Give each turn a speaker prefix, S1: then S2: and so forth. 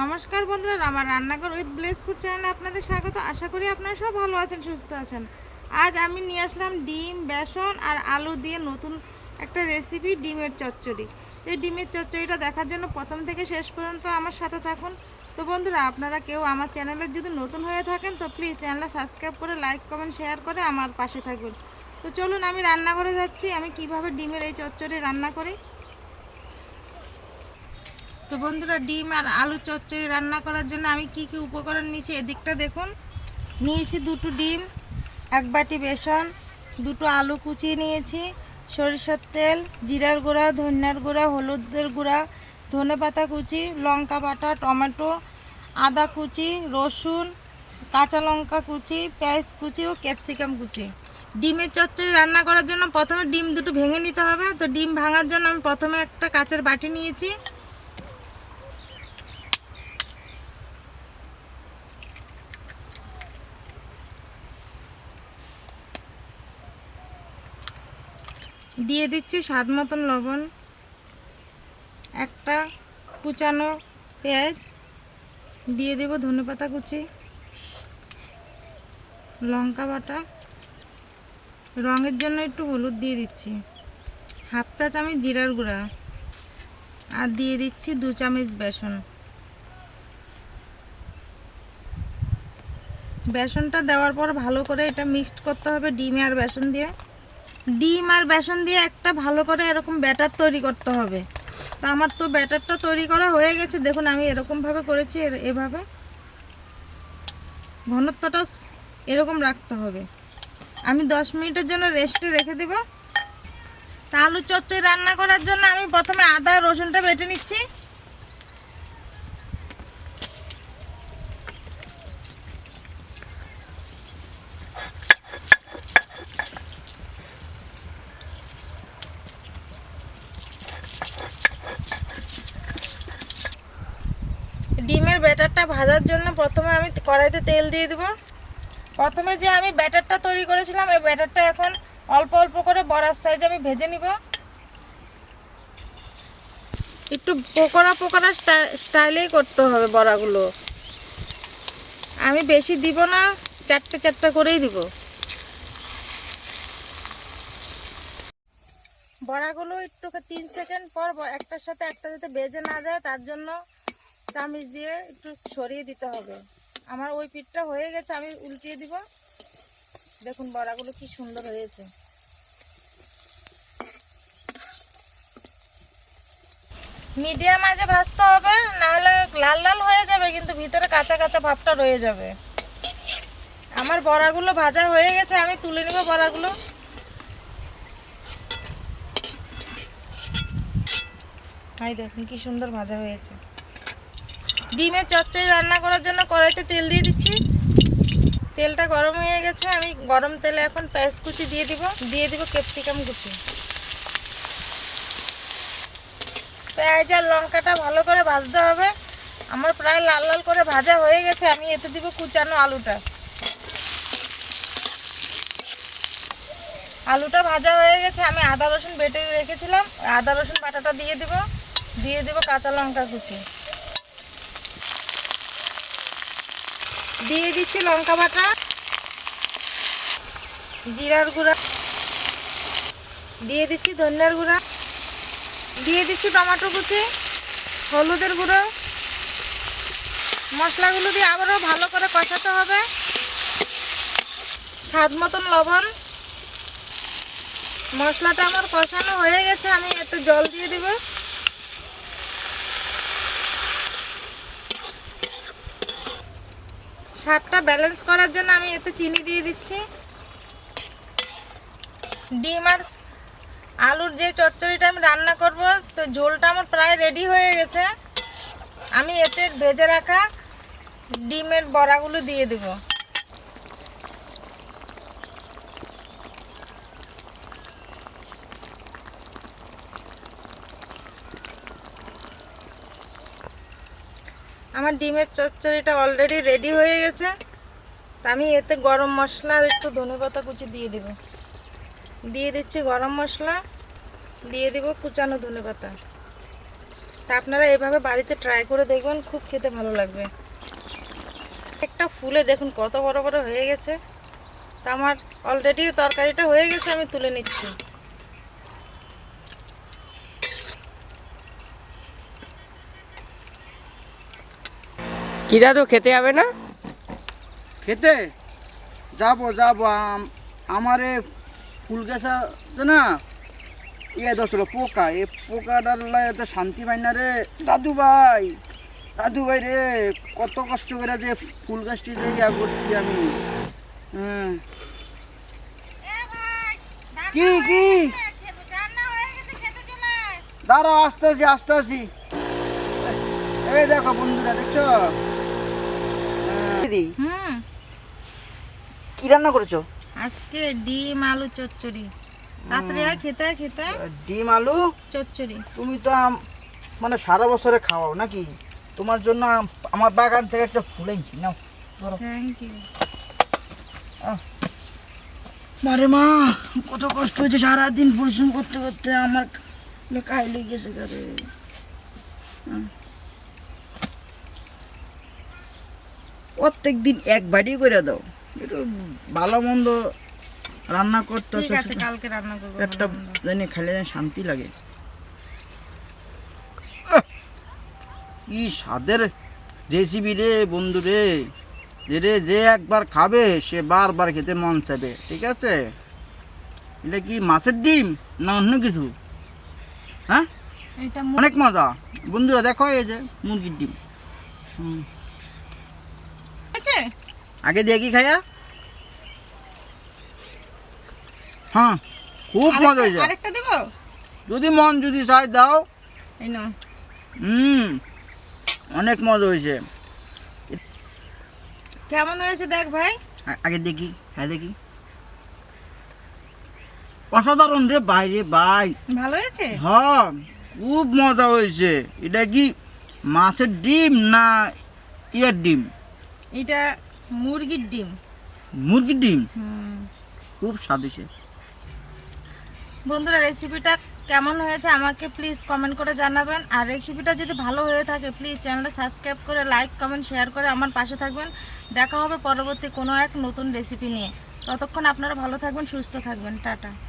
S1: নমস্কার বন্ধুরা, আমার রান্নাঘর উইথ ব্লেস ফুড চ্যানেলে আপনাদের স্বাগত। আশা করি আপনারা সব ভালো আছেন, সুস্থ আছেন। আজ আমি নিয়ে আসলাম ডিম, বেসন আর আলু দিয়ে নতুন একটা রেসিপি ডিমের চচ্চড়ি। এই ডিমের চচ্চড়িটা দেখার জন্য প্রথম থেকে শেষ পর্যন্ত আমার সাথে থাকুন। তো বন্ধুরা, আপনারা কেউ আমার চ্যানেলে যদি নতুন হয়ে থাকেন, তো প্লিজ চ্যানেলটা সাবস্ক্রাইব করে লাইক কমেন্ট শেয়ার করে আমার পাশে থাকুন তো চলুন আমি রান্নাঘরে যাচ্ছি। আমি কীভাবে ডিমের এই চচ্চড়ি রান্না করি? তো বন্ধুরা ডিম আর আলু চচ্চড়ি রান্না করার জন্য আমি কি কি উপকরণ নিয়েছি এদিকটা দেখুন। নিয়েছি দুটো ডিম, এক বাটি বেসন, দুটো আলু কুচিয়ে নিয়েছি, সরিষার তেল, জিরার গুঁড়া, ধনিয়ার গুঁড়া, হলুদের গুঁড়া ধনে পাতা কুচি, লঙ্কা বাটা, টমেটো, আদা কুচি, রসুন, কাঁচা লঙ্কা কুচি, পেঁয়াজ কুচি ও ক্যাপসিকাম কুচি। ডিমের চচ্চড়ি রান্না করার জন্য প্রথমে ডিম দুটো ভেঙে নিতে হবে। তো ডিম ভাঙার জন্য আমি প্রথমে একটা কাঁচের বাটি নিয়েছি। দিয়ে দিচ্ছি স্বাদ মতন লবণ, একটা কুচানো পেঁয়াজ, দিয়ে দেব ধনেপাতা কুচি, লঙ্কা বাটা, রঙের জন্য একটু হলুদ দিয়ে দিচ্ছি, হাফ চা চামচ জিরার গুঁড়া, আর দিয়ে দিচ্ছি দু চামচ বেসন। বেসনটা দেওয়ার পর ভালো করে এটা মিক্সড করতে হবে ডিমে আর বেসন দিয়ে। ডিম আর বেসন দিয়ে একটা ভালো করে এরকম ব্যাটার তৈরি করতে হবে। তো আমার তো ব্যাটারটা তৈরি করা হয়ে গেছে। দেখুন, আমি এরকমভাবে করেছি এভাবে। ঘনত্বটা এরকম রাখতে হবে। আমি দশ মিনিটের জন্য রেস্টে রেখে দেব। তা আলু চচ্চড়ি রান্না করার জন্য আমি প্রথমে আদা রসুনটা বেটে নিচ্ছি ডিমের ব্যাটারটা ভাজার জন্য প্রথমে আমি কড়াইতে তেল দিয়ে দেবো। প্রথমে যে আমি ব্যাটারটা তৈরি করেছিলাম, এই ব্যাটারটা এখন অল্প অল্প করে বড়ার সাইজে আমি ভেজে নিব। একটু পোকোড়া পোকোড়া স্টাইলেই করতে হবে বড়াগুলো। আমি বেশি দিব না, চারটে চারটে করেই দিব। বড়াগুলো একটু তিন সেকেন্ড পর একটার সাথে একটা যাতে বেজে না যায়, তার জন্য চামিচ দিয়ে একটু ছড়িয়ে দিতে হবে। আমার ওই পিঠটা হয়ে গেছে, আমি উল্টিয়ে দিব। দেখুন বড়াগুলো কি সুন্দর হয়েছে। মিডিয়াম আজে ভাজতে হবে, নাহলে লাল লাল হয়ে যাবে, কিন্তু ভিতরে কাঁচা কাঁচা ভাবটা রয়ে যাবে। আমার বড়াগুলো ভাজা হয়ে গেছে, আমি তুলে নেব বড়াগুলো। হাই দেখুন কি সুন্দর ভাজা হয়েছে। ডিমের চচ্চড়ি রান্না করার জন্য কড়াইতে তেল দিয়ে দিচ্ছি। তেলটা গরম হয়ে গেছে, আমি গরম তেলে এখন পেঁয়াজ কুচি দিয়ে দিব। দিয়ে দিব ক্যাপসিকাম কুচি। পেঁয়াজ আর লঙ্কাটা ভালো করে ভাজতে হবে। আমার প্রায় লাল লাল করে ভাজা হয়ে গেছে, আমি এতে দিব কুচানো আলুটা। আলুটা ভাজা হয়ে গেছে, আমি আদা রসুন বেটে রেখেছিলাম। আদা রসুন বাটাটা দিয়ে দিব। দিয়ে দিব কাঁচা লঙ্কা কুচি। দিয়ে দিচ্ছি লঙ্কা বাটা, জিরার গুঁড়া, দিয়ে দিচ্ছি ধনিয়ার গুঁড়া, দিয়ে দিচ্ছি টমেটো কুচি, হলুদের গুঁড়ো। মশলাগুলো দিয়ে আবারও ভালো করে কষাতে হবে। স্বাদ মতন লবণ। মশলাটা আমার কষানো হয়ে গেছে, আমি একটু জল দিয়ে দিব। স্বাদটা ব্যালেন্স করার জন্য আমি এতে চিনি দিয়ে দিচ্ছি। ডিম আর আলুর যে চচ্চড়িটা আমি রান্না করব, তো ঝোলটা আমার প্রায় রেডি হয়ে গেছে। আমি এতে ভেজে রাখা ডিমের বড়াগুলো দিয়ে দেব। আমার ডিমের চচ্চড়িটা অলরেডি রেডি হয়ে গেছে। তা আমি এতে গরম মশলা আর একটু ধনেপাতা কুচি দিয়ে দেব। দিয়ে দিচ্ছি গরম মশলা, দিয়ে দেব কুচানো ধনেপাতা তা আপনারা এভাবে বাড়িতে ট্রাই করে দেখবেন, খুব খেতে ভালো লাগবে। একটা ফুলে দেখুন কত বড় বড় হয়ে গেছে। তা আমার অলরেডি তরকারিটা হয়ে গেছে, আমি তুলে নিচ্ছি।
S2: কি দাদু খেতে যাবে না?
S3: খেতে? যাব যাব। আম- আমার এ ফুল গাছ আছে না? ইয়ে দছিল পোকা। এ পোকাটার লাই এত শান্তি পাই না রে। দাদু ভাই দাদু ভাই রে কত কষ্ট করে যে ফুল গাছটি যে ইয়া করছি আমি। হুম কি কি? দাঁড়াও আসতে আছি আসতে আছি এই দেখো বন্ধুরা দেখছ? হ্যাঁ। দিদি
S1: হুম।
S3: কি রান্না করেছ?
S1: আজকে ডিম আলু চচ্চড়ি। আয় খেতে খেতে
S3: ডিম আলু?
S1: চচ্চড়ি।
S3: তুমি তো মানে সারা বছরে খাওয়াও নাকি? তোমার জন্য আমার বাগান থেকে একটা ফুল এনেছি নাও।
S1: থ্যাংক ইউ
S3: মারে মা কত কষ্ট হয়েছে সারাদিন পরিশ্রম করতে করতে আমার কাই লেগেছে গারে প্রত্যেক দিন এক বাড়ি করে দাও। একটু ভালো মন্দ রান্না করতে
S1: ঠিক আছে কালকে রান্না করব
S3: একটা। জানি যেন শান্তি লাগে। কি স্বাদের রেসিপি রে বন্ধু রে। যে রে যে একবার খাবে সে বারবার খেতে মন চাবে ঠিক আছে? এটা কি মাছের ডিম না অন্য কিছু? হ্যাঁ?
S1: এটা
S3: অনেক মজা। বন্ধুরা দেখো এই যে মুরগির ডিম। হুম। আগে দিয়ে কি খাইয়া? হ্যাঁ খুব মজা হয়েছে।
S1: আরেকটা দেবো?
S3: যদি মন যদি চাই দাও।
S1: এই নাও।
S3: হুম অনেক মজা হয়েছে।
S1: কেমন হয়েছে দেখ ভাই?
S3: আগে দেখি খাই দেখি। অসাধারণ রে বাইরে ভাই।
S1: ভালো হয়েছে?
S3: হ্যাঁ খুব মজা হয়েছে। এটা কি মাছের ডিম না ইয়ার ডিম?
S1: এটা মুরগির ডিম।
S3: মুরগির ডিম? খুব স্বাদ হয়েছে
S1: বন্ধুরা রেসিপিটা কেমন হয়েছে আমাকে প্লিজ কমেন্ট করে জানাবেন। আর রেসিপিটা যদি ভালো হয়ে থাকে প্লিজ চ্যানেলটা সাবস্ক্রাইব করে লাইক কমেন্ট শেয়ার করে আমার পাশে থাকবেন। দেখা হবে পরবর্তী কোনো এক নতুন রেসিপি নিয়ে। ততক্ষণ আপনারা ভালো থাকবেন সুস্থ থাকবেন। টাটা।